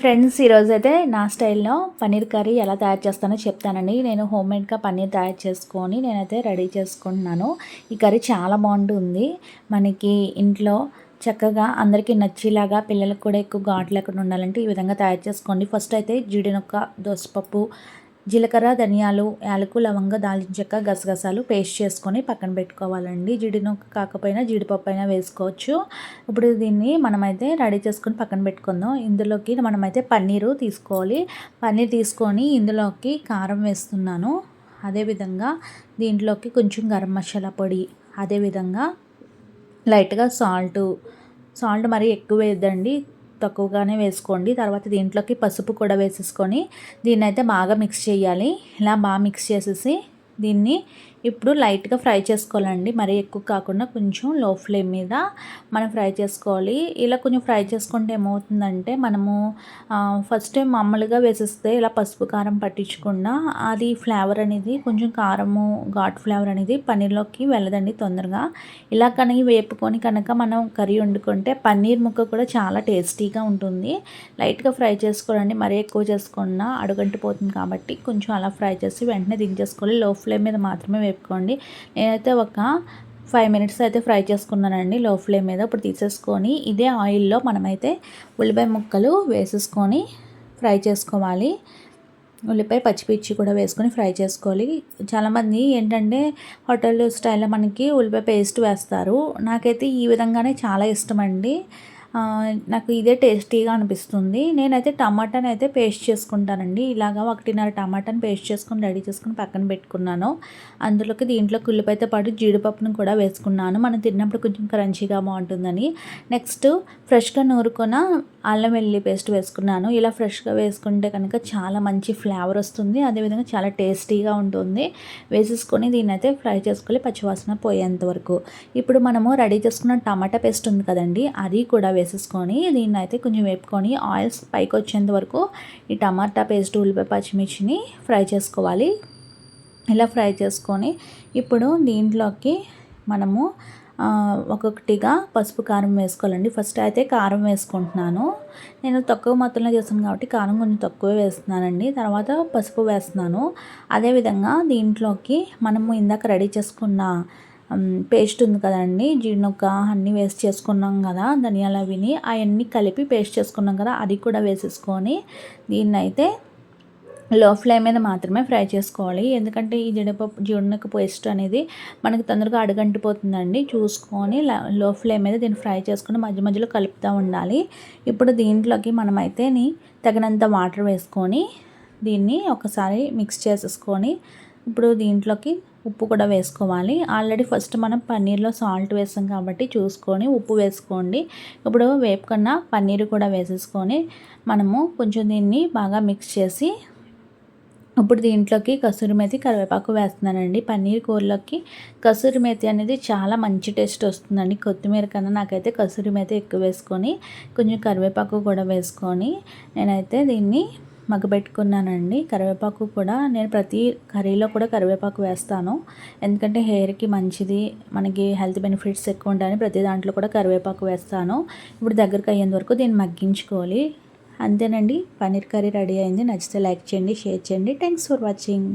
Friends ఈరోజు అయితే నా స్టైల్లో పన్నీర్ కర్రీ ఎలా తయారు చేస్తానో చెప్తానండి. నేను హోమ్ మేడ్గా పన్నీర్ తయారు చేసుకొని నేనైతే రెడీ చేసుకుంటున్నాను. ఈ కర్రీ చాలా బాగుంటుంది. మనకి ఇంట్లో చక్కగా అందరికీ నచ్చేలాగా పిల్లలకు కూడా ఎక్కువ ఘాటు లేకుండా ఉండాలంటే ఈ విధంగా తయారు చేసుకోండి. ఫస్ట్ అయితే జీడినొక్క దోసపప్పు జీలకర్ర ధనియాలు యాలకు లవంగ దాల్చిన చెక్క గసగసాలు పేస్ట్ చేసుకొని పక్కన పెట్టుకోవాలండి. జీడినొక్క కాకపోయినా జీడిపప్పు అయినా వేసుకోవచ్చు. ఇప్పుడు దీన్ని మనమైతే రెడీ చేసుకొని పక్కన పెట్టుకుందాం. ఇందులోకి మనమైతే పన్నీరు తీసుకోవాలి. పన్నీర్ తీసుకొని ఇందులోకి కారం వేస్తున్నాను. అదేవిధంగా దీంట్లోకి కొంచెం గరం మసాలా పొడి అదేవిధంగా లైట్గా సాల్టు. సాల్ట్ మరీ ఎక్కువ వేద్దండి తక్కువగానే వేసుకోండి. తర్వాత దీంట్లోకి పసుపు కూడా వేసేసుకొని దీన్ని అయితే బాగా మిక్స్ చేయాలి. ఇలా బాగా మిక్స్ చేసేసి దీన్ని ఇప్పుడు లైట్గా ఫ్రై చేసుకోవాలండి. మరీ ఎక్కువ కాకుండా కొంచెం లో ఫ్లేమ్ మీద మనం ఫ్రై చేసుకోవాలి. ఇలా కొంచెం ఫ్రై చేసుకుంటే ఏమవుతుందంటే మనము ఫస్ట్ టైం మామూలుగా వేసేస్తే ఇలా పసుపు కారం పట్టించకుండా అది ఫ్లేవర్ అనేది కొంచెం కారము ఘాట్ ఫ్లేవర్ అనేది పన్నీర్లోకి వెళ్ళదండి తొందరగా. ఇలా కనుక వేపుకొని కనుక మనం కర్రీ వండుకుంటే పన్నీర్ ముక్క కూడా చాలా టేస్టీగా ఉంటుంది. లైట్గా ఫ్రై చేసుకోవాలండి. మరీ ఎక్కువ చేసుకున్నా అడుగంటిపోతుంది కాబట్టి కొంచెం అలా ఫ్రై చేసి వెంటనే దించేసుకోవాలి. లో ఫ్లేమ్ మీద మాత్రమే పెట్టుకోండి. నేనైతే ఒక ఫైవ్ మినిట్స్ అయితే ఫ్రై చేసుకున్నానండి లో ఫ్లేమ్ మీద. ఇప్పుడు తీసేసుకొని ఇదే ఆయిల్లో మనమైతే ఉల్లిపాయ ముక్కలు వేసేసుకొని ఫ్రై చేసుకోవాలి. ఉల్లిపాయ పచ్చిపిచ్చి కూడా వేసుకొని ఫ్రై చేసుకోవాలి. చాలామంది ఏంటంటే హోటల్ స్టైల్లో మనకి ఉల్లిపాయ పేస్ట్ వేస్తారు. నాకైతే ఈ విధంగానే చాలా ఇష్టం అండి నాకు ఇదే టేస్టీగా అనిపిస్తుంది. నేనైతే టమాటాని అయితే పేస్ట్ చేసుకుంటానండి. ఇలాగా ఒకటిన్నర టమాటాని పేస్ట్ చేసుకుని రెడీ చేసుకుని పక్కన పెట్టుకున్నాను. అందులోకి దీంట్లో ఉల్లిపాయతో పాటు జీడిపప్పును కూడా వేసుకున్నాను. మనం తిన్నప్పుడు కొంచెం క్రంచీగా బాగుంటుందని. నెక్స్ట్ ఫ్రెష్గా నూరుకొన అల్లం వెల్లి పేస్ట్ వేసుకున్నాను. ఇలా ఫ్రెష్గా వేసుకుంటే కనుక చాలా మంచి ఫ్లేవర్ వస్తుంది. అదేవిధంగా చాలా టేస్టీగా ఉంటుంది. వేసేసుకొని దీన్ని అయితే ఫ్రై చేసుకోవాలి పచ్చివాసన పోయేంత వరకు. ఇప్పుడు మనము రెడీ చేసుకున్న టమాటా పేస్ట్ ఉంది కదండి అది కూడా వేసేసుకొని దీన్ని అయితే కొంచెం వేపుకొని ఆయిల్స్ పైకి వచ్చేంత వరకు ఈ టమాటా పేస్ట్ ఉల్లిపాయ పచ్చిమిర్చిని ఫ్రై చేసుకోవాలి. ఇలా ఫ్రై చేసుకొని ఇప్పుడు దీంట్లోకి మనము ఒక్కొక్కటిగా పసుపు కారం వేసుకోవాలండి. ఫస్ట్ అయితే కారం వేసుకుంటున్నాను. నేను తక్కువ మొత్తంలో చేస్తాను కాబట్టి కారం కొంచెం తక్కువే వేస్తున్నానండి. తర్వాత పసుపు వేస్తున్నాను. అదేవిధంగా దీంట్లోకి మనము ఇందాక రెడీ చేసుకున్న పేస్ట్ ఉంది కదండి జీడినొక్క అన్నీ వేస్ట్ చేసుకున్నాం కదా ధనియాలు అవిని అవన్నీ కలిపి పేస్ట్ చేసుకున్నాం కదా అది కూడా వేసేసుకొని దీన్ని అయితే లో ఫ్లేమ్ మీద మాత్రమే ఫ్రై చేసుకోవాలి. ఎందుకంటే ఈ జీడిపప్పు జీడినొక్క పేస్ట్ అనేది మనకి తొందరగా అడుగంటిపోతుందండి. చూసుకొని లో ఫ్లేమ్ మీద దీన్ని ఫ్రై చేసుకొని మధ్య మధ్యలో కలుపుతూ ఉండాలి. ఇప్పుడు దీంట్లోకి మనమైతే తగినంత వాటర్ వేసుకొని దీన్ని ఒకసారి మిక్స్ చేసేసుకొని ఇప్పుడు దీంట్లోకి ఉప్పు కూడా వేసుకోవాలి. ఆల్రెడీ ఫస్ట్ మనం పన్నీర్లో సాల్ట్ వేసాం కాబట్టి చూసుకొని ఉప్పు వేసుకోండి. ఇప్పుడు వేపుకున్న పన్నీర్ కూడా వేసేసుకొని మనము కొంచెం దీన్ని బాగా మిక్స్ చేసి ఇప్పుడు దీంట్లోకి కసూరి మేతి కరివేపాకు వేస్తున్నానండి. పన్నీర్ కూరలోకి కసూరి మేతి అనేది చాలా మంచి టేస్ట్ వస్తుందండి. కొత్తిమీర కన్నా నాకైతే కసూరి మేతి ఎక్కువ వేసుకొని కొంచెం కరివేపాకు కూడా వేసుకొని నేనైతే దీన్ని మగ్గబెట్టుకున్నానండి కరివేపాకు కూడా నేను ప్రతి కర్రీలో కూడా కరివేపాకు వేస్తాను. ఎందుకంటే హెయిర్కి మంచిది మనకి హెల్త్ బెనిఫిట్స్ ఎక్కువ ఉంటాయని ప్రతి దాంట్లో కూడా కరివేపాకు వేస్తాను. ఇప్పుడు దగ్గరకు అయ్యేంత వరకు దీన్ని మగ్గించుకోవాలి. అంతేనండి. పన్నీర్ కర్రీ రెడీ అయింది. నచ్చితే లైక్ చేయండి షేర్ చేయండి. Thanks for watching.